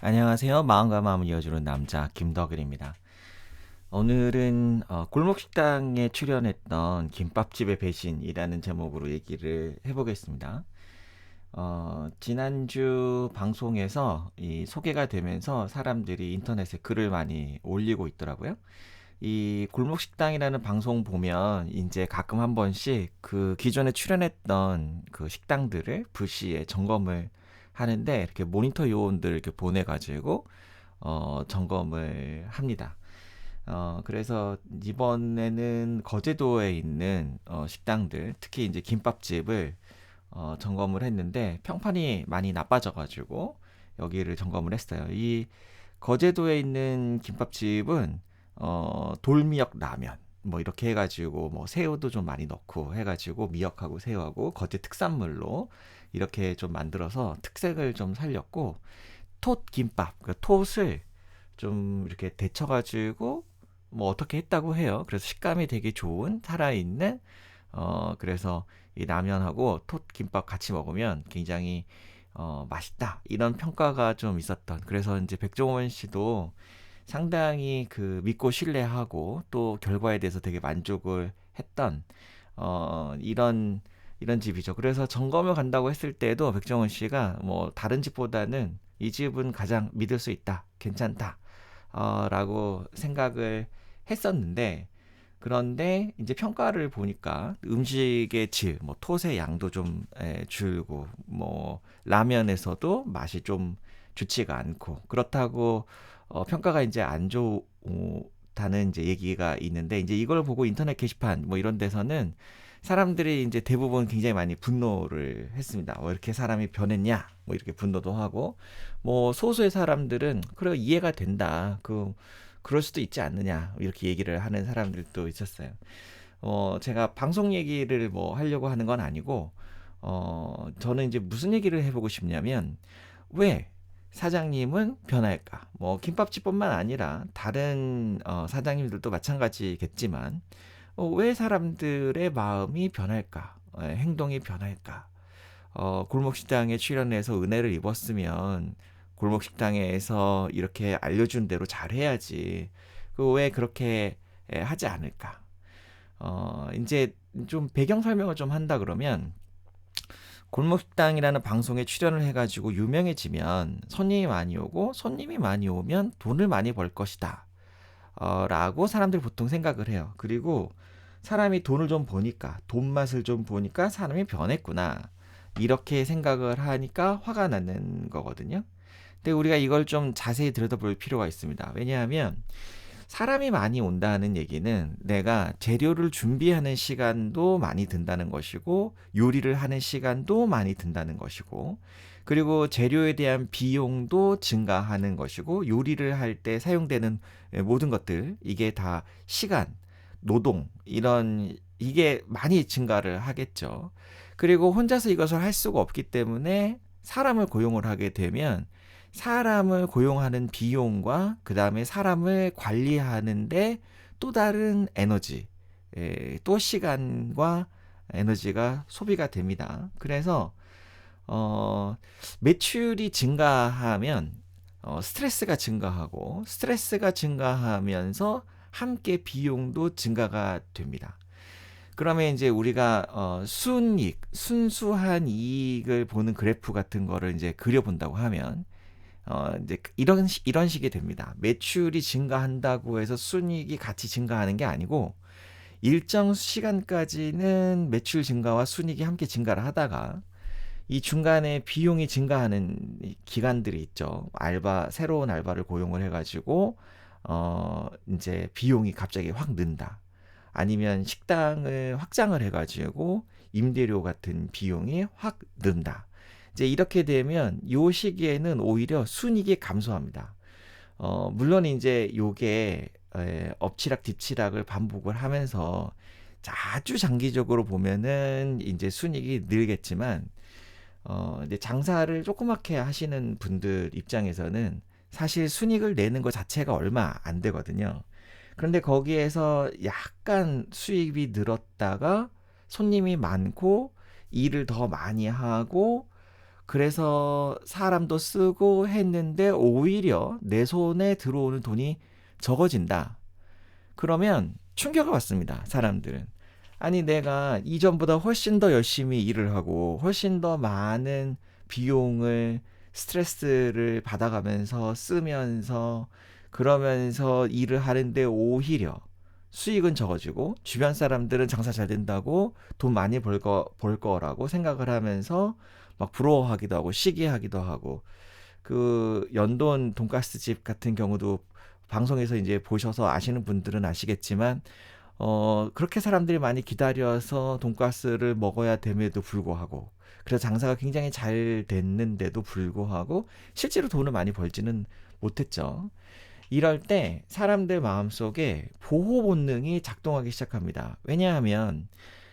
안녕하세요. 마음과 마음을 이어주는 남자 김덕일입니다. 오늘은 어, 골목식당에 출연했던 김밥집의 배신이라는 제목으로 얘기를 해보겠습니다. 어, 지난주 방송에서 이 소개가 되면서 사람들이 인터넷에 글을 많이 올리고 있더라고요. 이 골목식당이라는 방송 보면 이제 가끔 한 번씩 그 기존에 출연했던 그 식당들을 불시에 점검을 하는데 이렇게 모니터 요원들 이렇게 보내가지고 어, 점검을 합니다. 어, 그래서 이번에는 거제도에 있는 어, 식당들, 특히 이제 김밥집을 어, 점검을 했는데 평판이 많이 나빠져가지고 여기를 점검을 했어요. 이 거제도에 있는 김밥집은 어, 돌미역 라면 뭐 이렇게 해가지고 뭐 새우도 좀 많이 넣고 해가지고 미역하고 새우하고 거제 특산물로 이렇게 좀 만들어서 특색을 좀 살렸고 톳 김밥 그 톳을 좀 이렇게 데쳐가지고 뭐 어떻게 했다고 해요. 그래서 식감이 되게 좋은 살아있는 어 그래서 이 라면하고 톳 김밥 같이 먹으면 굉장히 어 맛있다 이런 평가가 좀 있었던 그래서 이제 백종원 씨도 상당히 그 믿고 신뢰하고 또 결과에 대해서 되게 만족을 했던 어 이런 이런 집이죠. 그래서 점검을 간다고 했을 때도 백종원 씨가 뭐 다른 집보다는 이 집은 가장 믿을 수 있다, 괜찮다, 어, 라고 생각을 했었는데, 그런데 이제 평가를 보니까 음식의 질, 뭐 톳의 양도 좀 에, 줄고, 뭐 라면에서도 맛이 좀 좋지가 않고, 그렇다고 어, 평가가 이제 안 좋다는 이제 얘기가 있는데, 이제 이걸 보고 인터넷 게시판 뭐 이런 데서는 사람들이 이제 대부분 굉장히 많이 분노를 했습니다. 왜뭐 이렇게 사람이 변했냐? 뭐 이렇게 분노도 하고, 뭐 소수의 사람들은 그래 이해가 된다. 그 그럴 수도 있지 않느냐 이렇게 얘기를 하는 사람들도 있었어요. 어 제가 방송 얘기를 뭐 하려고 하는 건 아니고, 어 저는 이제 무슨 얘기를 해보고 싶냐면 왜 사장님은 변할까? 뭐 김밥집뿐만 아니라 다른 어, 사장님들도 마찬가지겠지만 어, 왜 사람들의 마음이 변할까? 어, 행동이 변할까? 어, 골목식당에 출연해서 은혜를 입었으면 골목식당에서 이렇게 알려준 대로 잘해야지. 그 왜 그렇게 하지 않을까? 어, 이제 좀 배경 설명을 좀 한다 그러면 골목식당이라는 방송에 출연을 해가지고 유명해지면 손님이 많이 오고 손님이 많이 오면 돈을 많이 벌 것이다. 어, 라고 사람들이 보통 생각을 해요. 그리고 사람이 돈을 좀 보니까, 돈 맛을 좀 보니까 사람이 변했구나. 이렇게 생각을 하니까 화가 나는 거거든요. 근데 우리가 이걸 좀 자세히 들여다볼 필요가 있습니다. 왜냐하면 사람이 많이 온다는 얘기는 내가 재료를 준비하는 시간도 많이 든다는 것이고 요리를 하는 시간도 많이 든다는 것이고 그리고 재료에 대한 비용도 증가하는 것이고 요리를 할 때 사용되는 모든 것들 이게 다 시간, 노동 이런 이게 많이 증가를 하겠죠. 그리고 혼자서 이것을 할 수가 없기 때문에 사람을 고용을 하게 되면 사람을 고용하는 비용과 그 다음에 사람을 관리하는데 또 다른 에너지, 또 시간과 에너지가 소비가 됩니다. 그래서 어, 매출이 증가하면 어, 스트레스가 증가하고 스트레스가 증가하면서 함께 비용도 증가가 됩니다. 그러면 이제 우리가 어, 순이익, 순수한 이익을 보는 그래프 같은 거를 이제 그려본다고 하면 어, 이제 이런 이런 식이 됩니다. 매출이 증가한다고 해서 순이익이 같이 증가하는 게 아니고 일정 시간까지는 매출 증가와 순이익이 함께 증가를 하다가 이 중간에 비용이 증가하는 기간들이 있죠. 알바, 새로운 알바를 고용을 해가지고, 어, 이제 비용이 갑자기 확 는다. 아니면 식당을 확장을 해가지고 임대료 같은 비용이 확 는다. 이제 이렇게 되면 요 시기에는 오히려 순이익이 감소합니다. 어, 물론 이제 요게 에, 엎치락 뒤치락을 반복을 하면서 아주 장기적으로 보면은 이제 순이익이 늘겠지만 어, 이제 장사를 조그맣게 하시는 분들 입장에서는 사실 순익을 내는 것 자체가 얼마 안 되거든요. 그런데 거기에서 약간 수입이 늘었다가 손님이 많고 일을 더 많이 하고 그래서 사람도 쓰고 했는데 오히려 내 손에 들어오는 돈이 적어진다. 그러면 충격을 받습니다. 사람들은. 아니, 내가 이전보다 훨씬 더 열심히 일을 하고 훨씬 더 많은 비용을 스트레스를 받아가면서 쓰면서 그러면서 일을 하는데 오히려 수익은 적어지고 주변 사람들은 장사 잘 된다고 돈 많이 벌, 거, 벌 거라고 생각을 하면서 막 부러워하기도 하고 시기하기도 하고 그 연돈 돈가스 집 같은 경우도 방송에서 이제 보셔서 아시는 분들은 아시겠지만 어 그렇게 사람들이 많이 기다려서 돈가스를 먹어야 됨에도 불구하고 그래서 장사가 굉장히 잘 됐는데도 불구하고 실제로 돈을 많이 벌지는 못했죠. 이럴 때 사람들 마음속에 보호 본능이 작동하기 시작합니다. 왜냐하면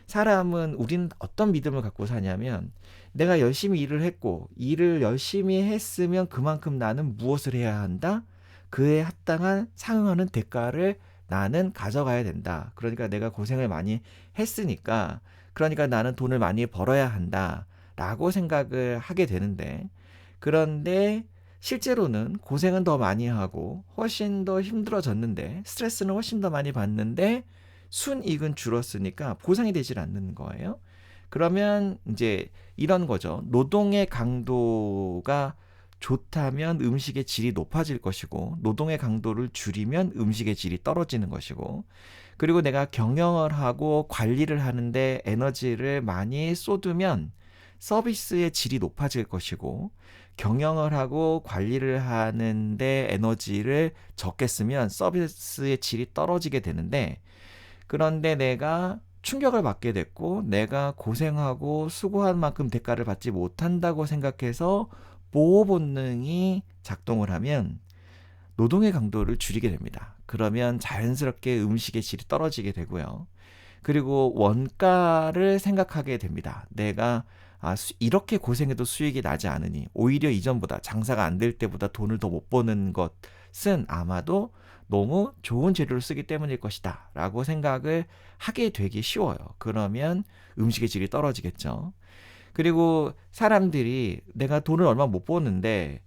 사람은 우리는 어떤 믿음을 갖고 사냐면 내가 열심히 일을 했고 일을 열심히 했으면 그만큼 나는 무엇을 해야 한다? 그에 합당한 상응하는 대가를 나는 가져가야 된다. 그러니까 내가 고생을 많이 했으니까 그러니까 나는 돈을 많이 벌어야 한다. 라고 생각을 하게 되는데 그런데 실제로는 고생은 더 많이 하고 훨씬 더 힘들어졌는데 스트레스는 훨씬 더 많이 받는데 순이익은 줄었으니까 보상이 되질 않는 거예요. 그러면 이제 이런 거죠. 노동의 강도가 좋다면 음식의 질이 높아질 것이고 노동의 강도를 줄이면 음식의 질이 떨어지는 것이고 그리고 내가 경영을 하고 관리를 하는데 에너지를 많이 쏟으면 서비스의 질이 높아질 것이고 경영을 하고 관리를 하는데 에너지를 적게 쓰면 서비스의 질이 떨어지게 되는데 그런데 내가 충격을 받게 됐고 내가 고생하고 수고한 만큼 대가를 받지 못한다고 생각해서 보호 본능이 작동을 하면 노동의 강도를 줄이게 됩니다. 그러면 자연스럽게 음식의 질이 떨어지게 되고요. 그리고 원가를 생각하게 됩니다. 내가 아, 수, 이렇게 고생해도 수익이 나지 않으니 오히려 이전보다 장사가 안 될 때보다 돈을 더 못 버는 것은 아마도 너무 좋은 재료를 쓰기 때문일 것이다 라고 생각을 하게 되기 쉬워요. 그러면 음식의 질이 떨어지겠죠. 그리고 사람들이 내가 돈을 얼마 못 버는데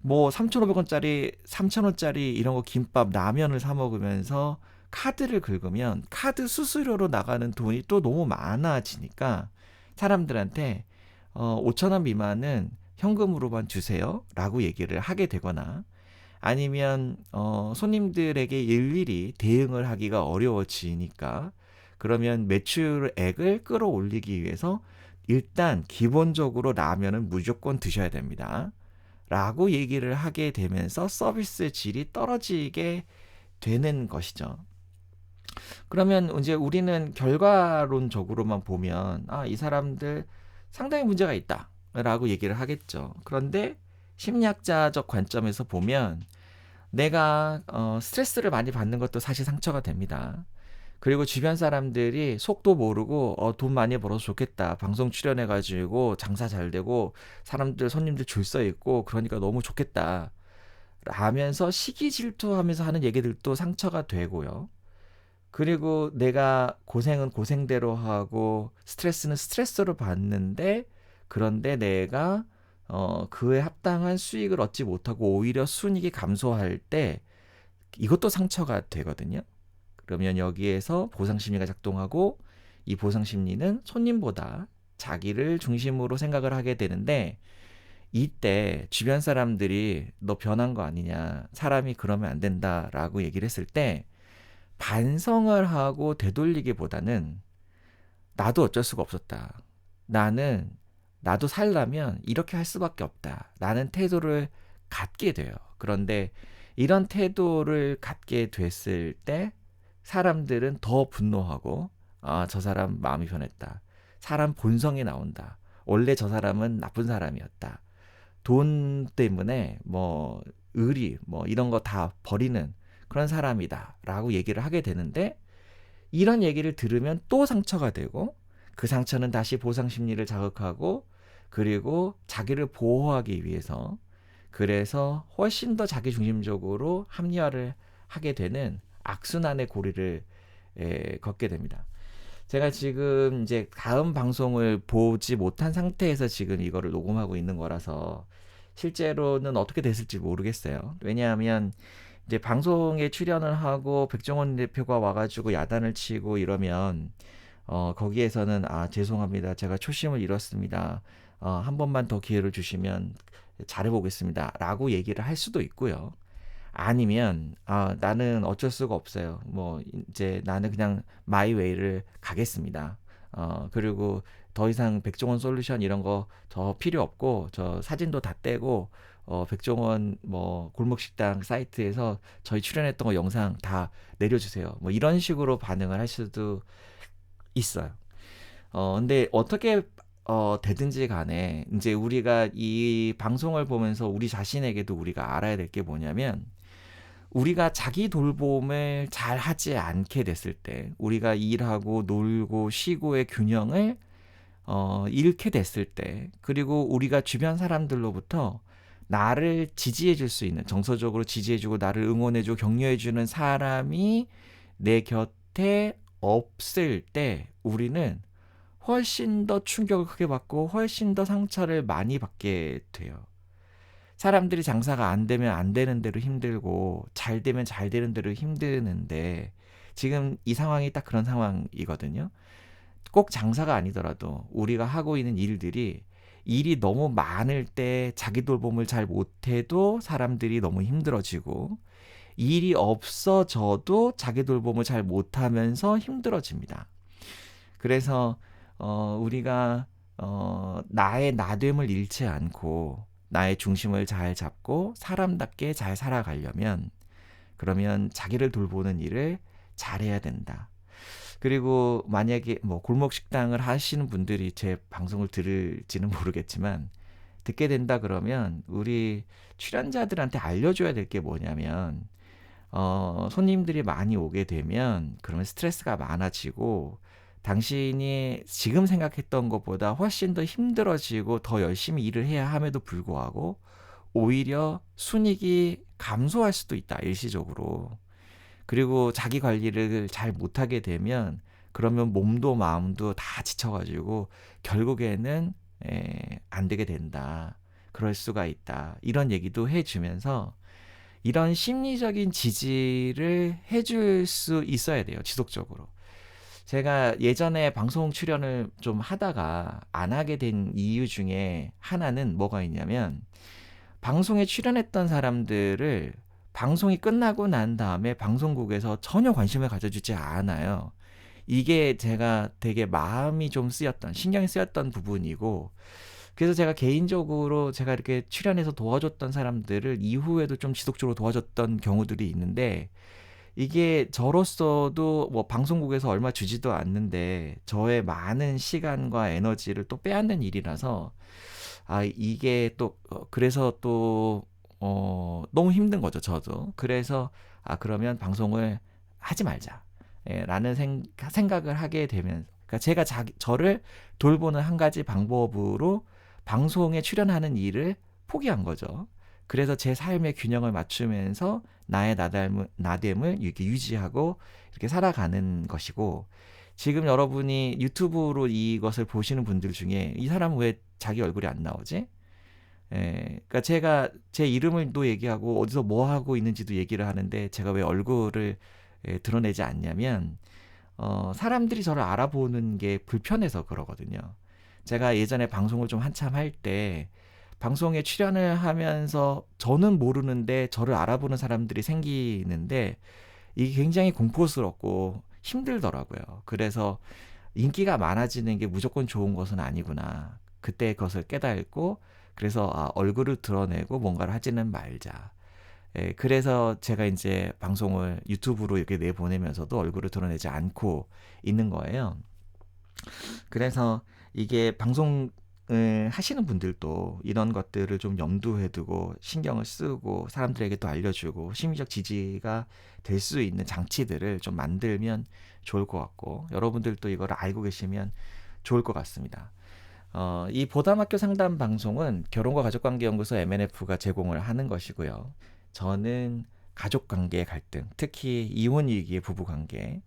뭐 3,500원짜리, 3,000원짜리 이런 거 김밥, 라면을 사 먹으면서 카드를 긁으면 카드 수수료로 나가는 돈이 또 너무 많아지니까 사람들한테 어, 5천 원 미만은 현금으로만 주세요. 라고 얘기를 하게 되거나 아니면 어, 손님들에게 일일이 대응을 하기가 어려워지니까 그러면 매출액을 끌어올리기 위해서 일단 기본적으로 라면은 무조건 드셔야 됩니다. 라고 얘기를 하게 되면서 서비스 질이 떨어지게 되는 것이죠. 그러면 이제 우리는 결과론적으로만 보면 아, 이 사람들 상당히 문제가 있다. 라고 얘기를 하겠죠. 그런데 심리학자적 관점에서 보면 내가 어, 스트레스를 많이 받는 것도 사실 상처가 됩니다. 그리고 주변 사람들이 속도 모르고 어, 돈 많이 벌어서 좋겠다. 방송 출연해가지고 장사 잘 되고 사람들 손님들 줄 서 있고 그러니까 너무 좋겠다. 라면서 시기 질투하면서 하는 얘기들도 상처가 되고요. 그리고 내가 고생은 고생대로 하고 스트레스는 스트레스로 받는데 그런데 내가 어 그에 합당한 수익을 얻지 못하고 오히려 순이익이 감소할 때 이것도 상처가 되거든요. 그러면 여기에서 보상 심리가 작동하고 이 보상 심리는 손님보다 자기를 중심으로 생각을 하게 되는데 이때 주변 사람들이 너 변한 거 아니냐 사람이 그러면 안 된다라고 얘기를 했을 때 반성을 하고 되돌리기보다는 나도 어쩔 수가 없었다. 나는 나도 살려면 이렇게 할 수밖에 없다. 라는 태도를 갖게 돼요. 그런데 이런 태도를 갖게 됐을 때 사람들은 더 분노하고 아, 저 사람 마음이 변했다. 사람 본성이 나온다. 원래 저 사람은 나쁜 사람이었다. 돈 때문에 뭐 의리 뭐 이런 거 다 버리는 그런 사람이다. 라고 얘기를 하게 되는데 이런 얘기를 들으면 또 상처가 되고 그 상처는 다시 보상 심리를 자극하고 그리고 자기를 보호하기 위해서 그래서 훨씬 더 자기 중심적으로 합리화를 하게 되는 악순환의 고리를 에, 걷게 됩니다. 제가 지금 이제 다음 방송을 보지 못한 상태에서 지금 이거를 녹음하고 있는 거라서 실제로는 어떻게 됐을지 모르겠어요. 왜냐하면 이제 방송에 출연을 하고 백종원 대표가 와가지고 야단을 치고 이러면 어 거기에서는 아 죄송합니다. 제가 초심을 잃었습니다. 어, 한 번만 더 기회를 주시면 잘해보겠습니다. 라고 얘기를 할 수도 있고요. 아니면 아, 나는 어쩔 수가 없어요. 뭐 이제 나는 그냥 마이 웨이를 가겠습니다. 어, 그리고 더 이상 백종원 솔루션 이런 거더 필요 없고 저 사진도 다 떼고 어, 백종원 뭐 골목 식당 사이트에서 저희 출연했던 거 영상 다 내려주세요. 뭐 이런 식으로 반응을 할 수도 있어요. 어, 근데 어떻게 어, 되든지 간에 이제 우리가 이 방송을 보면서 우리 자신에게도 우리가 알아야 될 게 뭐냐면 우리가 자기 돌봄을 잘 하지 않게 됐을 때 우리가 일하고 놀고 쉬고의 균형을 어, 잃게 됐을 때 그리고 우리가 주변 사람들로부터 나를 지지해 줄 수 있는 정서적으로 지지해 주고 나를 응원해 주고 격려해 주는 사람이 내 곁에 없을 때 우리는 훨씬 더 충격을 크게 받고 훨씬 더 상처를 많이 받게 돼요. 사람들이 장사가 안 되면 안 되는 대로 힘들고 잘 되면 잘 되는 대로 힘드는데 지금 이 상황이 딱 그런 상황이거든요. 꼭 장사가 아니더라도 우리가 하고 있는 일들이 일이 너무 많을 때 자기 돌봄을 잘 못해도 사람들이 너무 힘들어지고 일이 없어져도 자기 돌봄을 잘 못하면서 힘들어집니다. 그래서 어, 우리가 어, 나의 나됨을 잃지 않고 나의 중심을 잘 잡고 사람답게 잘 살아가려면 그러면 자기를 돌보는 일을 잘해야 된다. 그리고 만약에 뭐 골목 식당을 하시는 분들이 제 방송을 들을지는 모르겠지만 듣게 된다 그러면 우리 출연자들한테 알려줘야 될 게 뭐냐면 어, 손님들이 많이 오게 되면 그러면 스트레스가 많아지고 당신이 지금 생각했던 것보다 훨씬 더 힘들어지고 더 열심히 일을 해야 함에도 불구하고 오히려 순익이 감소할 수도 있다, 일시적으로. 그리고 자기 관리를 잘 못하게 되면 그러면 몸도 마음도 다 지쳐가지고 결국에는 에, 안 되게 된다. 그럴 수가 있다. 이런 얘기도 해주면서 이런 심리적인 지지를 해줄 수 있어야 돼요. 지속적으로. 제가 예전에 방송 출연을 좀 하다가 안 하게 된 이유 중에 하나는 뭐가 있냐면 방송에 출연했던 사람들을 방송이 끝나고 난 다음에 방송국에서 전혀 관심을 가져주지 않아요. 이게 제가 되게 마음이 좀 쓰였던, 신경이 쓰였던 부분이고, 그래서 제가 개인적으로 제가 이렇게 출연해서 도와줬던 사람들을 이후에도 좀 지속적으로 도와줬던 경우들이 있는데, 이게 저로서도 뭐 방송국에서 얼마 주지도 않는데 저의 많은 시간과 에너지를 또 빼앗는 일이라서 아 이게 또 어, 그래서 또 어, 너무 힘든 거죠 저도 그래서 아 그러면 방송을 하지 말자 예, 라는 생, 생각을 하게 되면 그러니까 제가 자기 저를 돌보는 한 가지 방법으로 방송에 출연하는 일을 포기한 거죠. 그래서 제 삶의 균형을 맞추면서 나의 나됨을, 나됨을 이렇게 유지하고 이렇게 살아가는 것이고 지금 여러분이 유튜브로 이것을 보시는 분들 중에 이 사람은 왜 자기 얼굴이 안 나오지? 예, 그러니까 제가 제 이름을 또 얘기하고 어디서 뭐 하고 있는지도 얘기를 하는데 제가 왜 얼굴을 예, 드러내지 않냐면 어, 사람들이 저를 알아보는 게 불편해서 그러거든요. 제가 예전에 방송을 좀 한참 할 때 방송에 출연을 하면서 저는 모르는데 저를 알아보는 사람들이 생기는데 이게 굉장히 공포스럽고 힘들더라고요. 그래서 인기가 많아지는 게 무조건 좋은 것은 아니구나. 그때 그것을 깨닫고 그래서 아, 얼굴을 드러내고 뭔가를 하지는 말자. 예, 그래서 제가 이제 방송을 유튜브로 이렇게 내보내면서도 얼굴을 드러내지 않고 있는 거예요. 그래서 이게 방송 하시는 분들도 이런 것들을 좀 염두에 두고 신경을 쓰고 사람들에게 또 알려주고 심리적 지지가 될 수 있는 장치들을 좀 만들면 좋을 것 같고 여러분들도 이걸 알고 계시면 좋을 것 같습니다. 어, 이 보담학교 상담 방송은 결혼과 가족관계연구소 MNF가 제공을 하는 것이고요. 저는 가족관계 갈등, 특히 이혼 위기의 부부관계,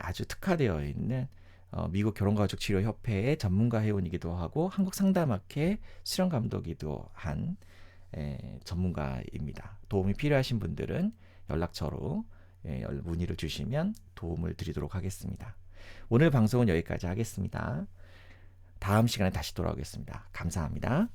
아주 특화되어 있는 어, 미국 결혼가족치료협회의 전문가 회원이기도 하고 한국 상담학회 수련 감독이기도 한 에, 전문가입니다. 도움이 필요하신 분들은 연락처로 예, 연- 문의를 주시면 도움을 드리도록 하겠습니다. 오늘 방송은 여기까지 하겠습니다. 다음 시간에 다시 돌아오겠습니다. 감사합니다.